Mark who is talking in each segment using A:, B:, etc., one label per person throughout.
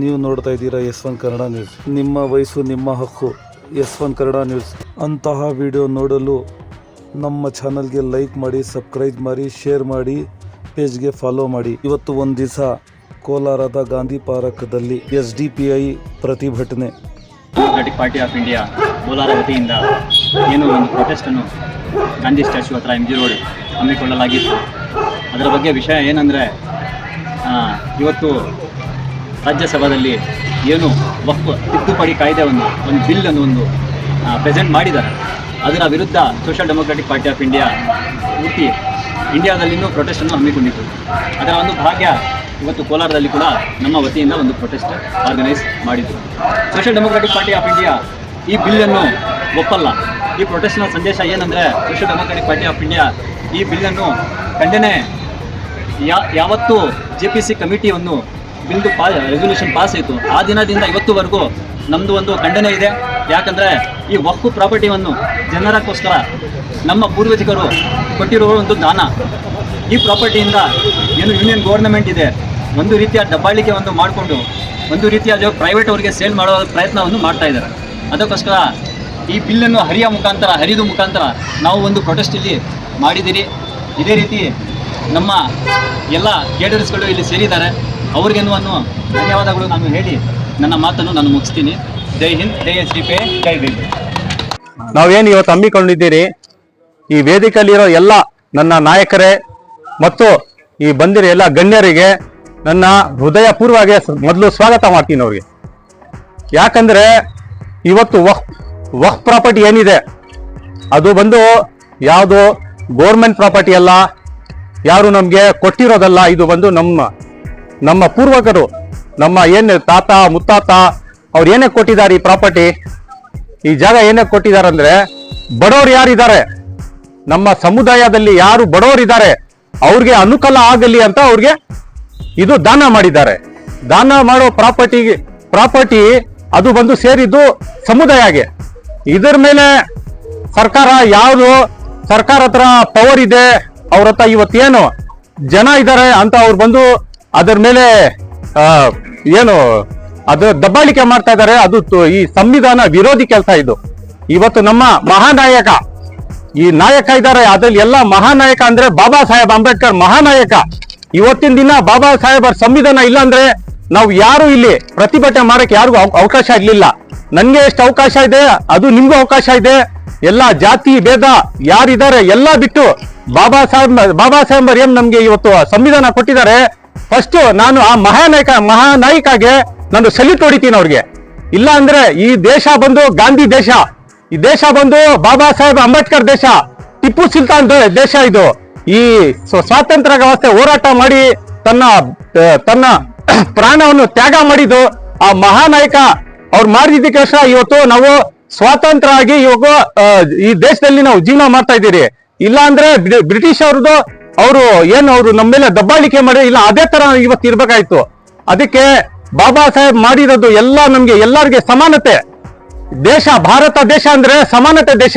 A: ನೀವು ನೋಡ್ತಾ ಇದ್ದೀರಾ ಎಸ್ ಒನ್ ಕನ್ನಡ ನ್ಯೂಸ್. ನಿಮ್ಮ ವಯಸ್ಸು, ನಿಮ್ಮ ಹಕ್ಕು, ಎಸ್ ಒನ್ ಕನ್ನಡ ನ್ಯೂಸ್. ಅಂತಹ ವಿಡಿಯೋ ನೋಡಲು ನಮ್ಮ ಚಾನಲ್ಗೆ ಲೈಕ್ ಮಾಡಿ, ಸಬ್ಸ್ಕ್ರೈಬ್ ಮಾಡಿ, ಶೇರ್ ಮಾಡಿ, ಪೇಜ್ಗೆ ಫಾಲೋ ಮಾಡಿ. ಇವತ್ತು ಒಂದು ದಿವಸ ಕೋಲಾರದ ಗಾಂಧಿ ಪಾರ್ಕ್ದಲ್ಲಿ ಎಸ್ ಡಿ ಪಿ ಐ ಪ್ರತಿಭಟನೆ.
B: Democratic party of India Kolar ವತಿಯಿಂದ ಏನು ಒಂದು ಪ್ರೊಟೆಸ್ಟನ್ನು ಗಾಂಧಿ ಸ್ಟ್ಯಾಚ್ಯೂ ಹತ್ರ ಎಂ ಜಿ ರೋಡ್ ಹಮ್ಮಿಕೊಳ್ಳಲಾಗಿತ್ತು. ಅದರ ಬಗ್ಗೆ ವಿಷಯ ಏನಂದರೆ ಇವತ್ತು ರಾಜ್ಯಸಭಾದಲ್ಲಿ ಏನು ವಕ್ಫ್, ತಿದ್ದುಪಡಿ ಕಾಯ್ದೆ ಒಂದು ಬಿಲ್ಲನ್ನು ಒಂದು ಪ್ರೆಸೆಂಟ್ ಮಾಡಿದ್ದಾರೆ. ಅದರ ವಿರುದ್ಧ social democratic party of India ಪೂರ್ತಿ ಇಂಡಿಯಾದಲ್ಲಿನೂ ಪ್ರೊಟೆಸ್ಟನ್ನು ಹಮ್ಮಿಕೊಂಡಿತ್ತು. ಅದರ ಒಂದು ಭಾಗ್ಯ ಇವತ್ತು ಕೋಲಾರದಲ್ಲಿ ಕೂಡ ನಮ್ಮ ವತಿಯಿಂದ ಒಂದು ಪ್ರೊಟೆಸ್ಟ್ ಆರ್ಗನೈಸ್ ಮಾಡಿದ್ರು. Social democratic party of India ಈ ಬಿಲ್ಲನ್ನು ಒಪ್ಪಲ್ಲ. ಈ ಪ್ರೊಟೆಸ್ಟ್ನ ಸಂದೇಶ ಏನಂದರೆ social democratic party of India ಈ ಬಿಲ್ಲನ್ನು ಖಂಡನೆ ಯಾವತ್ತೂ ಜೆ ಪಿ ಸಿ ಕಮಿಟಿ ಒಂದು ಬಿಲ್ದು ಪಾ ರೆಸೊಲ್ಯೂಷನ್ ಪಾಸ್ ಆಯಿತು. ಆ ದಿನದಿಂದ ಇವತ್ತುವರೆಗೂ ನಮ್ಮದು ಒಂದು ಖಂಡನೆ ಇದೆ. ಯಾಕಂದರೆ ಈ ವಕ್ಕು ಪ್ರಾಪರ್ಟಿಯನ್ನು ಜನರಕ್ಕೋಸ್ಕರ ನಮ್ಮ ಪೂರ್ವಜಕರು ಕೊಟ್ಟಿರುವ ಒಂದು ದಾನ. ಈ ಪ್ರಾಪರ್ಟಿಯಿಂದ ಏನು ಯೂನಿಯನ್ ಗೌರ್ನಮೆಂಟ್ ಇದೆ, ಒಂದು ರೀತಿಯ ದಬ್ಬಾಳಿಕೆ ಒಂದು ಮಾಡಿಕೊಂಡು, ಒಂದು ರೀತಿಯ ಪ್ರೈವೇಟ್ ಅವರಿಗೆ ಸೇಲ್ ಮಾಡೋ ಪ್ರಯತ್ನವನ್ನು ಮಾಡ್ತಾ ಇದ್ದಾರೆ. ಅದಕ್ಕೋಸ್ಕರ ಈ ಬಿಲ್ಲನ್ನು ಹರಿಯ ಮುಖಾಂತರ, ಹರಿದು ಮುಖಾಂತರ ನಾವು ಒಂದು ಪ್ರೊಟೆಸ್ಟ್ ಇಲ್ಲಿ ಮಾಡಿದ್ದೀರಿ. ಇದೇ ರೀತಿ ನಮ್ಮ ಎಲ್ಲ ಕೇಡರ್ಸ್ಗಳು ಇಲ್ಲಿ ಸೇರಿದ್ದಾರೆ. ಅವ್ರಿಗೇನು ಅನ್ನೋ ಧನ್ಯವಾದಗಳು ನಾನು ಹೇಳಿ ನನ್ನ ಮಾತನ್ನು ನಾನು ಮುಗಿಸ್ತೀನಿ. ಜೈ ಹಿಂದ್, ಜೈ ಎಸ್ ಡಿ ಪಿ, ಜೈ ಹಿಂದ್
C: ನಾವೇನು ಇವತ್ತು ಹಮ್ಮಿಕೊಂಡಿದ್ದೀರಿ? ಈ ವೇದಿಕೆಯಲ್ಲಿರೋ ಎಲ್ಲ ನನ್ನ ನಾಯಕರೇ ಮತ್ತು ಈ ಬಂದಿರೋ ಎಲ್ಲ ಗಣ್ಯರಿಗೆ ನನ್ನ ಹೃದಯಪೂರ್ವವಾಗಿ ಮೊದಲು ಸ್ವಾಗತ ಮಾಡ್ತೀನಿ ಅವ್ರಿಗೆ. ಯಾಕಂದ್ರೆ ಇವತ್ತು ವಕ್ ವಕ್ ಪ್ರಾಪರ್ಟಿ ಏನಿದೆ? ಅದು ಬಂದು ಯಾವುದು ಗೋರ್ಮೆಂಟ್ ಪ್ರಾಪರ್ಟಿ ಅಲ್ಲ, ಯಾರು ನಮಗೆ ಕೊಟ್ಟಿರೋದಲ್ಲ, ಇದು ಬಂದು ನಮ್ಮ ನಮ್ಮ ಪೂರ್ವಕರು, ನಮ್ಮ ಏನು ತಾತ, ಮುತ್ತಾತ, ಅವ್ರು ಏನೇ ಕೊಟ್ಟಿದ್ದಾರೆ ಈ ಪ್ರಾಪರ್ಟಿ, ಈ ಜಾಗ ಏನೇ ಕೊಟ್ಟಿದ್ದಾರೆ ಅಂದ್ರೆ ಬಡವರು ಯಾರಿದ್ದಾರೆ? ನಮ್ಮ ಸಮುದಾಯದಲ್ಲಿ ಯಾರು ಬಡವರಿದ್ದಾರೆ? ಅವ್ರಿಗೆ ಅನುಕೂಲ ಆಗಲಿ ಅಂತ ಅವ್ರಿಗೆ ಇದು ದಾನ ಮಾಡಿದ್ದಾರೆ. ದಾನ ಮಾಡೋ ಪ್ರಾಪರ್ಟಿ ಪ್ರಾಪರ್ಟಿ ಅದು ಬಂದು ಸೇರಿದ್ದು ಸಮುದಾಯಗೆ ಇದರ ಮೇಲೆ ಸರ್ಕಾರ ಯಾವುದು, ಸರ್ಕಾರ ಹತ್ರ ಪವರ್ ಇದೆ, ಅವ್ರ ಹತ್ರ ಇವತ್ತೇನು ಜನ ಇದ್ದಾರೆ ಅಂತ ಅವ್ರು ಬಂದು ಅದರ ಮೇಲೆ ಏನು, ಅದು ದಬ್ಬಾಳಿಕೆ ಮಾಡ್ತಾ ಇದ್ದಾರೆ. ಅದು ಈ ಸಂವಿಧಾನ ವಿರೋಧಿ ಕೆಲಸ ಇದು. ಇವತ್ತು ನಮ್ಮ ಮಹಾನಾಯಕ, ಈ ನಾಯಕ ಇದ್ದಾರೆ. ಅದ್ರಲ್ಲಿ ಎಲ್ಲ ಮಹಾನಾಯಕ ಅಂದ್ರೆ ಬಾಬಾ ಸಾಹೇಬ್ ಅಂಬೇಡ್ಕರ್ ಮಹಾನಾಯಕ. ಇವತ್ತಿನ ದಿನ ಬಾಬಾ ಸಾಹೇಬರ ಸಂವಿಧಾನ ಇಲ್ಲ ಅಂದ್ರೆ ನಾವು ಯಾರು ಇಲ್ಲಿ ಪ್ರತಿಭಟನೆ ಮಾಡಕ್ಕೆ ಯಾರಿಗೂ ಅವ- ಅವಕಾಶ ಇರ್ಲಿಲ್ಲ ನನ್ಗೆ ಎಷ್ಟು ಅವಕಾಶ ಇದೆ, ಅದು ನಿಮ್ಗೂ ಅವಕಾಶ ಇದೆ. ಎಲ್ಲ ಜಾತಿ, ಭೇದ, ಯಾರಿದ್ದಾರೆ ಎಲ್ಲ ಬಿಟ್ಟು ಬಾಬಾ ಸಾಹೇಬ್ ಬಾಬಾ ಸಾಹೇಬ್ ಏನ್ ನಮ್ಗೆ ಇವತ್ತು ಸಂವಿಧಾನ ಕೊಟ್ಟಿದ್ದಾರೆ ಫಸ್ಟ್ ನಾನು ಆ ಮಹಾನಾಯಕ, ಮಹಾನಾಯಕಾಗೆ ನಾನು ಸಲ್ಯೂಟ್ ಹೊಡಿತೀನಿ ಅವ್ರಿಗೆ. ಇಲ್ಲ ಅಂದ್ರೆ ಈ ದೇಶ ಬಂದು ಗಾಂಧಿ ದೇಶ, ಈ ದೇಶ ಬಂದು ಬಾಬಾ ಸಾಹೇಬ್ ಅಂಬೇಡ್ಕರ್ ದೇಶ, ಟಿಪ್ಪು ಸುಲ್ತಾನ್ ದೇಶ ಇದು. ಈ ಸ್ವ- ಸ್ವಾತಂತ್ರ್ಯ ವ್ಯವಸ್ಥೆ ಹೋರಾಟ ಮಾಡಿ ತನ್ನ ತನ್ನ ಪ್ರಾಣವನ್ನು ತ್ಯಾಗ ಮಾಡಿದ್ದು ಆ ಮಹಾನಾಯಕ ಅವ್ರು ಮಾಡಿದ್ದಕ್ಕೋಸ್ಕರ ಇವತ್ತು ನಾವು ಸ್ವಾತಂತ್ರ್ಯ ಆಗಿ ಇವಾಗ ಈ ದೇಶದಲ್ಲಿ ನಾವು ಜೀವನ ಮಾಡ್ತಾ ಇದ್ದೀರಿ. ಇಲ್ಲ ಅಂದ್ರೆ ಬ್ರಿಟಿಷ್ ಅವ್ರದ್ದು ಅವರು ಏನು ಅವರು ನಮ್ಮ ಮೇಲೆ ದಬ್ಬಾಳಿಕೆ ಮಾಡಿ ಇಲ್ಲ, ಅದೇ ತರ ಇವತ್ತು ಇರ್ಬೇಕಾಯ್ತು. ಅದಕ್ಕೆ ಬಾಬಾ ಸಾಹೇಬ್ ಮಾಡಿರೋದು ಎಲ್ಲ ನಮ್ಗೆ ಎಲ್ಲರಿಗೆ ಸಮಾನತೆ. ದೇಶ, ಭಾರತ ದೇಶ ಅಂದ್ರೆ ಸಮಾನತೆ ದೇಶ.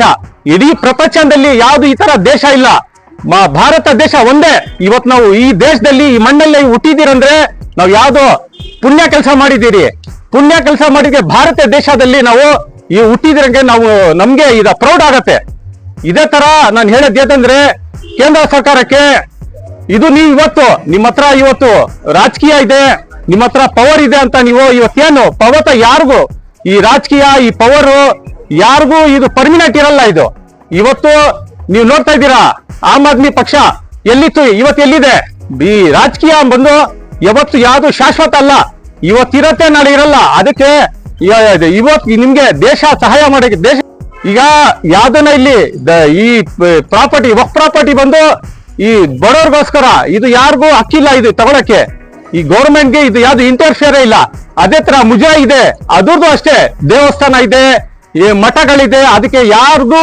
C: ಇಡೀ ಪ್ರಪಂಚದಲ್ಲಿ ಯಾವ್ದು ಈ ತರ ದೇಶ ಇಲ್ಲ. ಭಾರತ ದೇಶ ಒಂದೇ. ಇವತ್ ನಾವು ಈ ದೇಶದಲ್ಲಿ ಈ ಮಣ್ಣಲ್ಲಿ ಹುಟ್ಟಿದಿರಂದ್ರೆ ನಾವು ಯಾವ್ದೋ ಪುಣ್ಯ ಕೆಲಸ ಮಾಡಿದ್ದೀರಿ. ಪುಣ್ಯ ಕೆಲಸ ಮಾಡಿದ್ರೆ ಭಾರತ ದೇಶದಲ್ಲಿ ನಾವು ಈ ಹುಟ್ಟಿದಿರಂಗೆ ನಾವು ನಮ್ಗೆ ಇದ ಪ್ರೌಡ್ ಆಗತ್ತೆ. ಇದೇ ತರ ನಾನು ಹೇಳದ್ ಏನಂದ್ರೆ ಕೇಂದ್ರ ಸರ್ಕಾರಕ್ಕೆ ಇದು ನೀವು ಇವತ್ತು, ನಿಮ್ಮ ಹತ್ರ ಇವತ್ತು ರಾಜಕೀಯ ಇದೆ, ನಿಮ್ಮ ಹತ್ರ ಪವರ್ ಇದೆ ಅಂತ ನೀವು ಇವತ್ತೇನು ಪವತ ಯಾರಿಗೂ? ಈ ರಾಜಕೀಯ, ಈ ಪವರ್ ಯಾರಿಗೂ ಇದು ಪರ್ಮಿನೆಂಟ್ ಇರಲ್ಲ ಇದು. ಇವತ್ತು ನೀವು ನೋಡ್ತಾ ಇದ್ದೀರಾ, ಆಮ್ ಆದ್ಮಿ ಪಕ್ಷ ಎಲ್ಲಿತ್ತು, ಇವತ್ತು ಎಲ್ಲಿದೆ? ಈ ರಾಜಕೀಯ ಬಂದು ಯಾವತ್ತು ಯಾವುದು ಶಾಶ್ವತ ಅಲ್ಲ, ಇವತ್ತಿರತ್ತೆ ನಾಳೆ ಇರಲ್ಲ. ಅದಕ್ಕೆ ಇವತ್ತು ನಿಮ್ಗೆ ದೇಶ ಸಹಾಯ ಮಾಡಕ್ಕೆ ದೇಶ ಈಗ ಯಾವ್ದನ್ನ ಇಲ್ಲಿ ಈ ಪ್ರಾಪರ್ಟಿ, ವಕ್ ಪ್ರಾಪರ್ಟಿ ಬಂದು ಈ ಬಡವ್ರಿಗೋಸ್ಕರ, ಇದು ಯಾರಿಗೂ ಹಕ್ಕಿಲ್ಲ ಇದು ತಗೊಳಕ್ಕೆ. ಈ ಗೌರ್ಮೆಂಟ್ಗೆ ಇದು ಯಾವ್ದು ಇಂಟರ್ಫಿಯರ್ ಇಲ್ಲ. ಅದೇ ತರ ಮುಜಾ ಇದೆ, ಅದ್ರದ್ದು ಅಷ್ಟೇ, ದೇವಸ್ಥಾನ ಇದೆ, ಈ ಮಠಗಳಿದೆ, ಅದಕ್ಕೆ ಯಾರಿಗೂ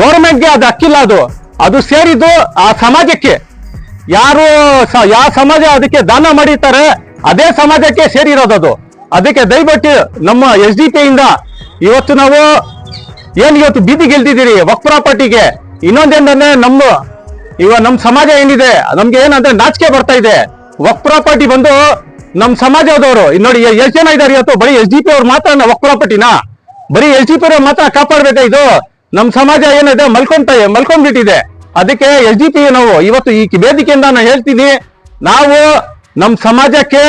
C: ಗೌರ್ಮೆಂಟ್ಗೆ ಅದು ಹಕ್ಕಿಲ್ಲ ಅದು. ಅದು ಸೇರಿದ್ದು ಆ ಸಮಾಜಕ್ಕೆ. ಯಾರು ಯಾವ ಸಮಾಜ ಅದಕ್ಕೆ ದಾನ ಮಾಡಿರ್ತಾರೆ, ಅದೇ ಸಮಾಜಕ್ಕೆ ಸೇರಿರೋದು ಅದು. ಅದಕ್ಕೆ ದಯವಿಟ್ಟು ನಮ್ಮ ಎಸ್ ಡಿ ಪಿ ಇಂದ, ಇವತ್ತು ನಾವು ಏನ್ ಇವತ್ತು ಬೀದಿ ಗೆಲ್ತಿದ್ದೀರಿ? ವಕ್ ಪ್ರಾಪರ್ಟಿಗೆ ಇನ್ನೊಂದೇನಂದ್ರೆ ನಮ್ಮ, ಇವ ನಮ್ಮ ಸಮಾಜ ಏನಿದೆ, ನಮ್ಗೆ ಏನಂದ್ರೆ ನಾಚಿಕೆ ಬರ್ತಾ ಇದೆ. ವಕ್ ಪ್ರಾಪರ್ಟಿ ಬಂದು ನಮ್ ಸಮಾಜದವರು ನೋಡಿ ಎಷ್ಟ್ ಜನ ಇದಾರೆ ಇವತ್ತು, ಬರೀ ಎಸ್ ಡಿ ಪಿ ಅವ್ರು ಮಾತ್ರ ವಕ್ ಪ್ರಾಪರ್ಟಿನ ಬರೀ ಎಸ್ ಡಿ ಪಿ ಅವ್ರು ಮಾತ್ರ ಕಾಪಾಡ್ಬೇಕಾ ಇದು? ನಮ್ ಸಮಾಜ ಏನಿದೆ ಮಲ್ಕೊಂತ ಮಲ್ಕೊಂಡ್ಬಿಟ್ಟಿದೆ. ಅದಕ್ಕೆ ಎಸ್ ಡಿ ಪಿ ನಾವು ಇವತ್ತು ಈ ವೇದಿಕೆಯಿಂದ ನಾನು ಹೇಳ್ತೀನಿ, ನಾವು ನಮ್ ಸಮಾಜಕ್ಕೆ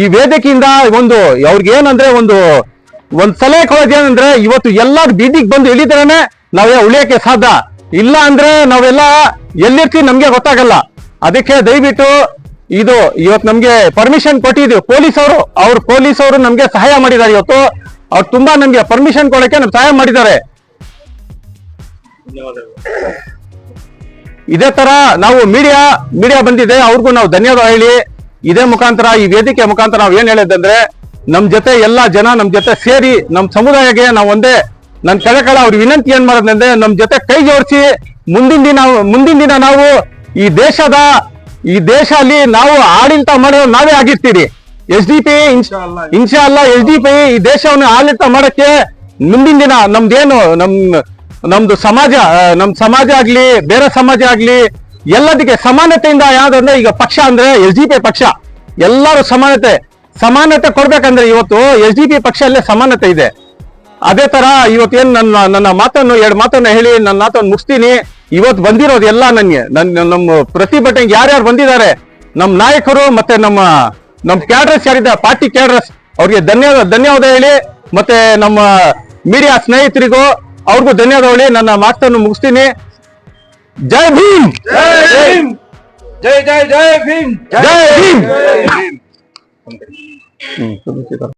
C: ಈ ವೇದಿಕೆಯಿಂದ ಒಂದು, ಅವ್ರಿಗೆ ಏನಂದ್ರೆ ಒಂದು ಒಂದ್ ಕೊಡೋದು ಏನಂದ್ರೆ ಇವತ್ತು ಎಲ್ಲಾರು ಬೀದಿಗೆ ಬಂದು ಇಳಿದ್ರೇನೆ ನಾವೇ ಉಳಿಯಕ್ಕೆ ಸಾಧ್ಯ? ಇಲ್ಲ ಅಂದ್ರೆ ನಾವೆಲ್ಲ ಎಲ್ಲಿರ್ತೀವಿ ನಮ್ಗೆ ಗೊತ್ತಾಗಲ್ಲ. ಅದಕ್ಕೆ ದಯವಿಟ್ಟು ಇದು ಇವತ್ತು ನಮ್ಗೆ ಪರ್ಮಿಷನ್ ಕೊಟ್ಟಿದ್ದೀವಿ ಪೊಲೀಸ್ ಅವರು. ಅವ್ರು ಪೊಲೀಸ್ ಅವರು ನಮ್ಗೆ ಸಹಾಯ ಮಾಡಿದ್ದಾರೆ ಇವತ್ತು. ಅವ್ರು ತುಂಬಾ ನಮ್ಗೆ ಪರ್ಮಿಷನ್ ಕೊಡಕ್ಕೆ ನಮ್ಗೆ ಸಹಾಯ ಮಾಡಿದ್ದಾರೆ. ಇದೇ ತರ ನಾವು ಮೀಡಿಯಾ ಮೀಡಿಯಾ ಬಂದಿದೆ. ಅವ್ರಿಗೂ ನಾವು ಧನ್ಯವಾದ ಹೇಳಿ. ಇದೇ ಮುಖಾಂತರ, ಈ ವೇದಿಕೆ ಮುಖಾಂತರ ನಾವು ಏನ್ ಹೇಳಿದಂದ್ರೆ ನಮ್ ಜೊತೆ ಎಲ್ಲಾ ಜನ ನಮ್ ಜೊತೆ ಸೇರಿ ನಮ್ ಸಮುದಾಯಕ್ಕೆ ನಾವು ಒಂದೇ ನನ್ ಕೆಳಕಳ ಅವ್ರ ವಿನಂತಿ ಏನ್ ಮಾಡೋದಂದ್ರೆ ನಮ್ ಜೊತೆ ಕೈ ಜೋಡಿಸಿ ಮುಂದಿನ ದಿನ ಮುಂದಿನ ದಿನ ನಾವು ಈ ದೇಶದ ಈ ದೇಶ ಅಲ್ಲಿ ನಾವು ಆಡಳಿತ ಮಾಡೋದು ನಾವೇ ಆಗಿರ್ತೀರಿ. ಎಸ್ ಡಿ ಪಿ ಇನ್ಶಾ ಅಲ್ಲ ಎಸ್ ಡಿ ಪಿ ಈ ದೇಶವನ್ನು ಆಡಳಿತ ಮಾಡಕ್ಕೆ ಮುಂದಿನ ದಿನ ನಮ್ದೇನು ನಮ್ ನಮ್ದು ಸಮಾಜ ನಮ್ ಸಮಾಜ ಆಗ್ಲಿ ಬೇರೆ ಸಮಾಜ ಆಗ್ಲಿ ಎಲ್ಲದಕ್ಕೆ ಸಮಾನತೆಯಿಂದ ಯಾವ್ದಂದ್ರೆ ಈಗ ಪಕ್ಷ ಅಂದ್ರೆ ಎಸ್ ಡಿ ಪಿ ಪಕ್ಷ. ಎಲ್ಲರೂ ಸಮಾನತೆ. ಸಮಾನತೆ ಕೊಡ್ಬೇಕಂದ್ರೆ ಇವತ್ತು ಎಸ್ ಡಿ ಪಿ ಪಕ್ಷ ಅಲ್ಲೇ ಸಮಾನತೆ ಇದೆ. ಅದೇ ತರ ಇವತ್ತೇನ್ ನನ್ನ ನನ್ನ ಮಾತನ್ನು ಎರಡು ಮಾತನ್ನು ಹೇಳಿ ನನ್ನ ಮಾತನ್ನು ಮುಗಿಸ್ತೀನಿ. ಇವತ್ತು ಬಂದಿರೋದು ಎಲ್ಲ ನನಗೆ. ನನ್ನ ನಮ್ಮ ಪ್ರತಿಭಟನೆಗೆ ಯಾರ್ಯಾರು ಬಂದಿದ್ದಾರೆ ನಮ್ಮ ನಾಯಕರು ಮತ್ತೆ ನಮ್ಮ ನಮ್ಮ ಕ್ಯಾಡ್ರಸ್ ಯಾರಿದ್ದಾರೆ ಪಾರ್ಟಿ ಕ್ಯಾಡ್ರಸ್ ಅವ್ರಿಗೆ ಧನ್ಯವಾದ ಧನ್ಯವಾದ ಹೇಳಿ ಮತ್ತೆ ನಮ್ಮ ಮೀಡಿಯಾ ಸ್ನೇಹಿತರಿಗೂ ಅವ್ರಿಗೂ ಧನ್ಯವಾದ ಹೇಳಿ ನನ್ನ ಮಾತನ್ನು ಮುಗಿಸ್ತೀನಿ. ಜೈ ಭೀಮ್!
A: ಜೈ ಜೈ ಜೈ ಭೀಮ್!
C: ಜೈ ಭೀಮ್!
A: ಜೈ ಭೀಮ್
C: ಹ್ಮ್